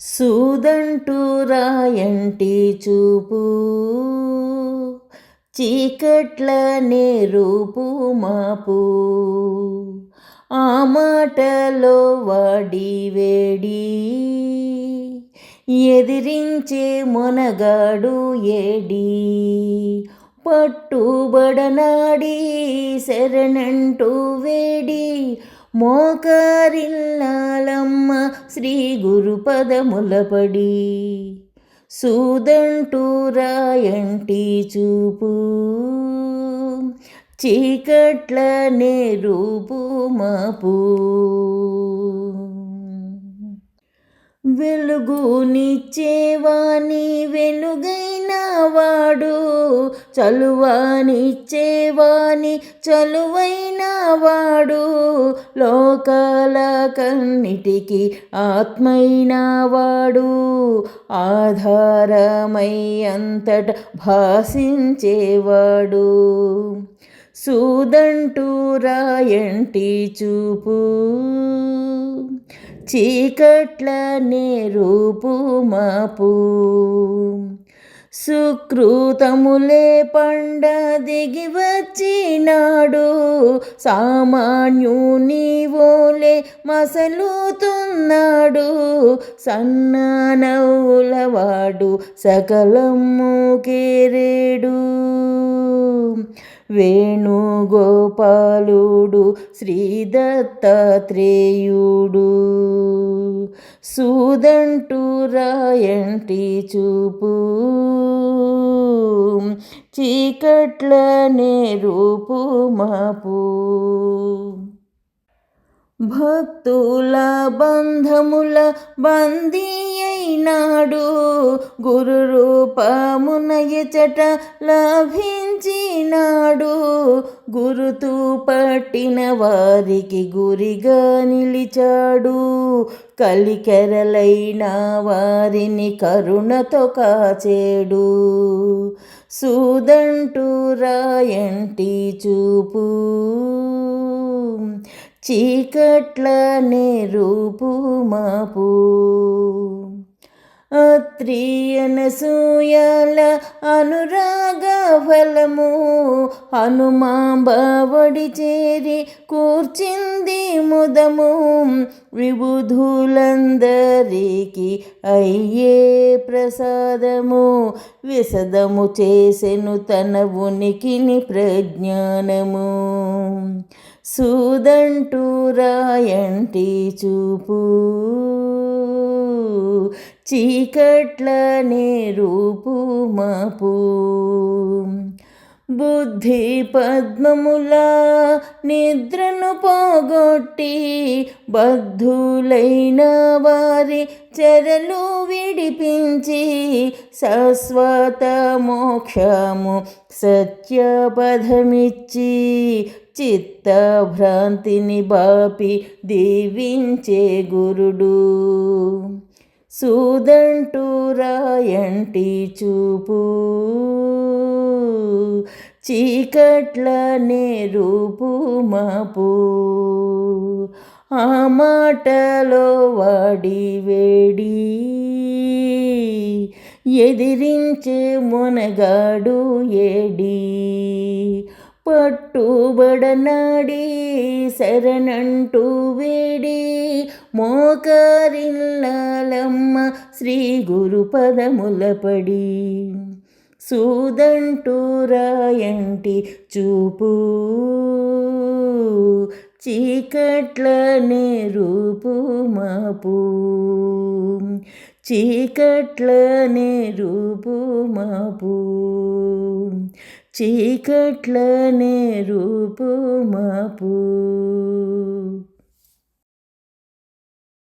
సూదంటూ రాయంటి చూపు చీకట్లనే రూపు మాపు. ఆ మాటలో వాడి వేడి ఎదిరించే మొనగాడు ఏడి. పట్టుబడనాడి శరణంటూ వేడి మోకారిల్లాలమ్మ శ్రీ గురుపదములపడి సూదంటూ రాయంటి చూపు చీకట్లనే రూపు మాపు. వెలుగునిచ్చేవాని వెలుగైన వాడు చలువానిచ్చేవాని చలువైన వాడు లోకాల కన్నిటికి ఆత్మైన వాడు. ఆధారమై అంతట భాషించేవాడు సూదంటూ రాయంటి చూపు చీకట్లనే రూపు మాపు. సుకృతములే పండ దిగి వచ్చినాడు. సామాన్యుని ఓలే మసలుతున్నాడు. సన్ననవులవాడు సకలము కేరేడు. వేణుగోపాలుడు శ్రీదత్తాత్రేయుడు. సూదంటూ రాయంటి చూపు చీకట్లనే రూపు మాపు. భక్తుల బంధముల బందీ అయినాడు గురు రూపమున ఎచట లభించినాడు. గురుతూ పట్టిన వారికి గురిగా నిలిచాడు. కలికెరలైన వారిని కరుణతో కాచేడు. సూదంటూ రాయంటి చూపు. చీకట్లనే రూపు మాపు అత్రియనసూయల అనురాగ ఫలము హనుమాంబవడి చేరి కూర్చింది ముదము విబుధులందరికి అయ్యే ప్రసాదము. విసదము చేసెను తన ఉనికిని ప్రజ్ఞానము. సూదంటూ రాయంటి చూపు. చీకట్లనే రూపు మాపు. బుద్ధి పద్మముల నిద్రను పోగొట్టి బద్ధులైన వారి చెరలు విడిపించి శాశ్వత మోక్షము సత్యపథమిచ్చి చిత్తభ్రాంతిని బాపి దీవించే గురుడు. సూదంటూరాయంటి చూపు. చీకట్లనే రూపు మాపు. ఆ మాటలో వాడి వేడి. ఎదిరించే మునగాడు ఏడి. పట్టుబడనాడి శరణంటూ వేడి. మోకరిల్లాలమ్మ శ్రీ గురు పదములపడి. సూదంటూ రాయంటి చూపు. చీకట్లనే రూపు మాపు. చీకట్లనే రూపు చీకట్లనే రూపు